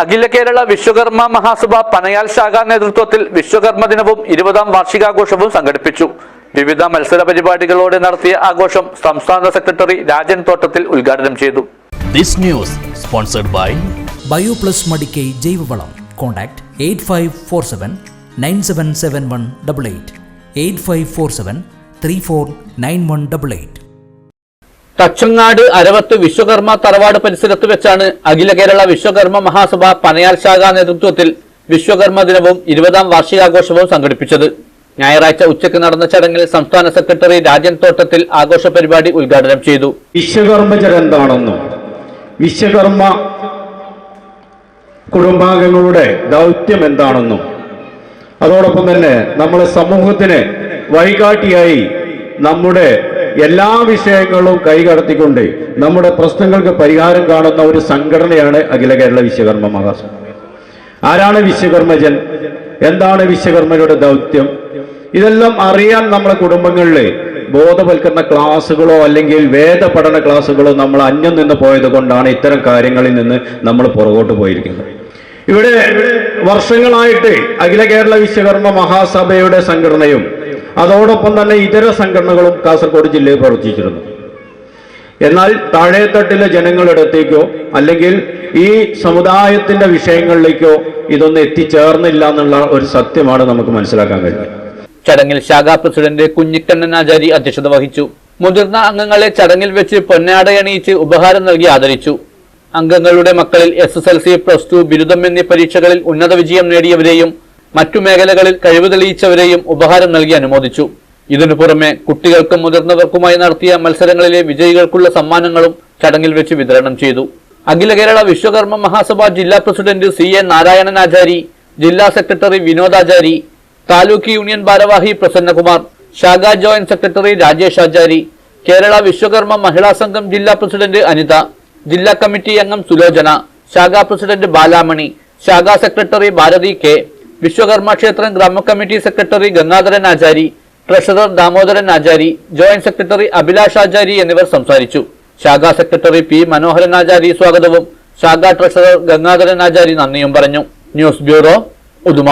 അഖില കേരള വിശ്വകർമ്മ മഹാസഭ പനയാൽ ശാഖ നേതൃത്വത്തിൽ വിശ്വകർമ്മ ദിനവും ഇരുപതാം വാർഷികാഘോഷവും സംഘടിപ്പിച്ചു. വിവിധ മത്സര പരിപാടികളോടെ നടത്തിയ ആഘോഷം സംസ്ഥാന സെക്രട്ടറി രാജൻ തോട്ടത്തിൽ ഉദ്ഘാടനം ചെയ്തു. This news sponsored by Bioplus Madikkai ജൈവവളം. Contact eight five four seven nine seven seven one double eight. Eight five four seven three four nine one double eight. Thachangad Aravath Vishwakarma തറവാട് പരിസരത്ത് വെച്ചാണ് അഖില കേരള വിശ്വകർമ്മ മഹാസഭ പനയാൽ ശാഖ നേതൃത്വത്തിൽ വിശ്വകർമ്മ ദിനവും ഇരുപതാം വാർഷികാഘോഷവും സംഘടിപ്പിച്ചത്. ഞായറാഴ്ച ഉച്ചയ്ക്ക് നടന്ന ചടങ്ങിൽ സംസ്ഥാന സെക്രട്ടറി രാജൻ തോട്ടത്തിൽ ആഘോഷ പരിപാടി ഉദ്ഘാടനം ചെയ്തു. വിശ്വകർമ്മ എന്താണെന്നും? വിശ്വകർമ്മ കുടുംബാംഗങ്ങളുടെ ദൗത്യം എന്താണെന്നും? അതോടൊപ്പം തന്നെ നമ്മുടെ സമൂഹത്തിന് വഴികാട്ടിയായി നമ്മുടെ എല്ലാ വിഷയങ്ങളും കൈകടത്തിക്കൊണ്ട് നമ്മുടെ പ്രശ്നങ്ങൾക്ക് പരിഹാരം കാണുന്ന ഒരു സംഘടനയാണ് അഖില കേരള വിശ്വകർമ്മ മഹാസഭ ആരാണ് വിശ്വകർമ്മജൻ? എന്താണ് വിശ്വകർമ്മരുടെ ദൗത്യം? ഇതെല്ലാം അറിയാൻ നമ്മുടെ കുടുംബങ്ങളിൽ ബോധവൽക്കരണ ക്ലാസ്സുകളോ അല്ലെങ്കിൽ വേദപഠന ക്ലാസ്സുകളോ നമ്മൾ അന്യം നിന്ന് പോയത് കൊണ്ടാണ് ഇത്തരം കാര്യങ്ങളിൽ നിന്ന് നമ്മൾ പുറകോട്ട് പോയിരിക്കുന്നത്. ഇവിടെ വർഷങ്ങളായിട്ട് അഖില കേരള വിശ്വകർമ്മ മഹാസഭയുടെ സംഘടനയും അതോടൊപ്പം തന്നെ ഇതര സംഘടനകളും കാസർഗോഡ് ജില്ലയിൽ പ്രവർത്തിച്ചിരുന്നു. എന്നാൽ താഴേത്തട്ടിലെ ജനങ്ങളുടെ അടുത്തേക്കോ അല്ലെങ്കിൽ ഈ സമുദായത്തിന്റെ വിഷയങ്ങളിലേക്കോ ഇതൊന്നും എത്തിച്ചേർന്നില്ല എന്നുള്ള ഒരു സത്യമാണ് നമുക്ക് മനസ്സിലാക്കാൻ കഴിയുന്നത് ചടങ്ങിൽ ശാഖാ പ്രസിഡന്റ് കുഞ്ഞിക്കണ്ണൻ ആചാരി അധ്യക്ഷത വഹിച്ചു. മുതിർന്ന അംഗങ്ങളെ ചടങ്ങിൽ വെച്ച് പൊന്നാടയണിയിച്ച് ഉപഹാരം നൽകി ആദരിച്ചു. അംഗങ്ങളുടെ മക്കളിൽ S S L C plus two ബിരുദം എന്നീ പരീക്ഷകളിൽ ഉന്നത വിജയം നേടിയവരെയും മറ്റു മേഖലകളിൽ കഴിവ് തെളിയിച്ചവരെയും ഉപഹാരം നൽകി അനുമോദിച്ചു. ഇതിനു പുറമെ കുട്ടികൾക്കും മുതിർന്നവർക്കുമായി നടത്തിയ മത്സരങ്ങളിലെ വിജയികൾക്കുള്ള സമ്മാനങ്ങളും ചടങ്ങിൽ വെച്ച് വിതരണം ചെയ്തു. അഖില കേരള വിശ്വകർമ്മ മഹാസഭ ജില്ലാ president C A Narayanan Achari ജില്ലാ സെക്രട്ടറി വിനോദാചാരി താലൂക്ക് യൂണിയൻ ഭാരവാഹി പ്രസന്നകുമാർ ശാഖാ ജോയിന്റ് സെക്രട്ടറി രാജേഷ് ആചാരി കേരള വിശ്വകർമ്മ മഹിളാ സംഘം ജില്ലാ പ്രസിഡന്റ് അനിത ജില്ലാ കമ്മിറ്റി അംഗം സുലോചന ശാഖാ പ്രസിഡന്റ് ബാലാമണി ശാഖാ സെക്രട്ടറി ഭാരതി കെ വിശ്വകർമ്മ ക്ഷേത്രം ഗ്രാമ committee secretary Gangadharan Achari treasurer Damodaran Achari joint secretary Abhilash Achari എന്നിവർ സംസാരിച്ചു. ശാഖാ സെക്രട്ടറി പി മനോഹരൻ ആചാരി സ്വാഗതവും. ശാഖാ ട്രഷറർ ഗംഗാധരൻ ആചാരി നന്ദിയും പറഞ്ഞു. News bureau Uduma.